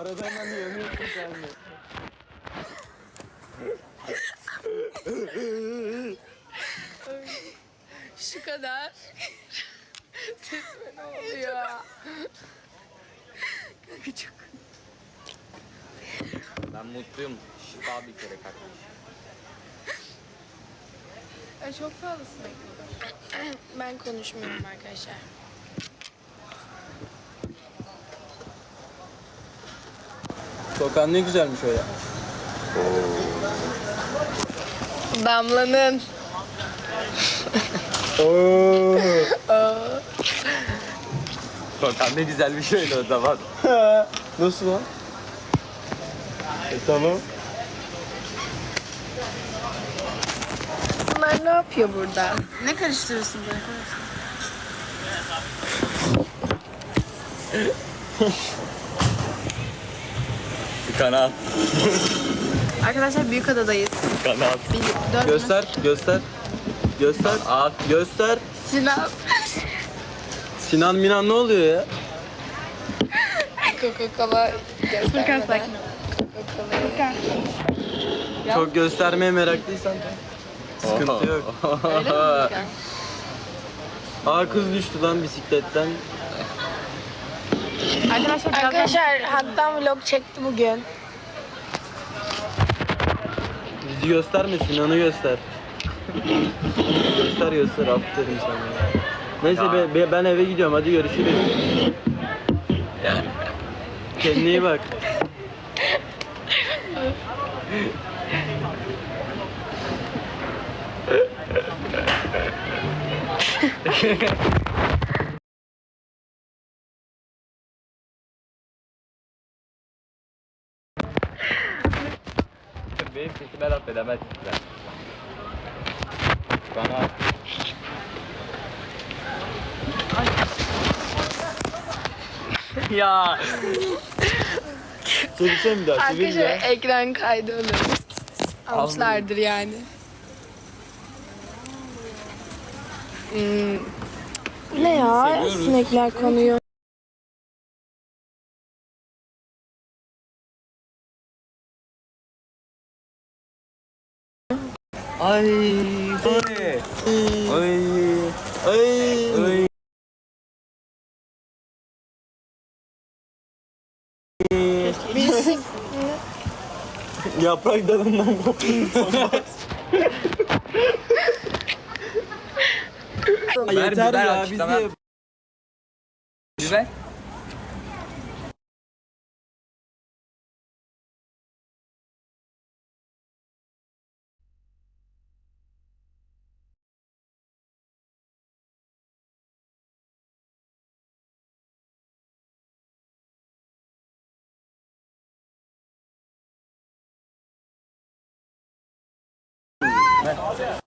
Arada hemen yanıyorsun sen de. Şu kadar. Sesime ne oluyor? Çok. Ben mutluyum. Şifa bir kere kardeşim. Ay çok fazla sinek burada. Ben konuşmuyorum arkadaşlar. Tokan ne güzelmiş öyle. Damla'nın. Oo. Tokan ne güzel bir şey o zaman. Nasıl lan? E, tamam. Bunlar ne yapıyor burada? Ne karıştırıyorsun böyle? Kanal. Arkadaşlar Büyükada'dayız. Kanal. Bir, dört Göster, göster. Göster. At, göster. Sinan. Sinan Minan ne oluyor ya? Coca-Cola göstermeden. sakin Coca-Cola'yı. Çok göstermeye meraklıysan sıkıntı yok. Öyle mi Furkan? Aa kız düştü lan bisikletten. Arkadaşlar birazdan Arkadaşlar hatta vlog çekti bugün. Bizi gösterme Sinan'ı göster. göster göster aferin sana. Neyse be- be- ben eve gidiyorum hadi görüşürüz. Kendine iyi bak. Benim sesime laf edemezsin sen. Bana ya. Çevirsene bir daha, Arkadaşlar ya. ekran kaydı olur. Almışlardır yani. Hmm. Ne ya? Sinekler konuyor. Ay, ay, ay, ay, Yaprak dalından. Ver, Yeter biber ya bizi. Biber. Amen.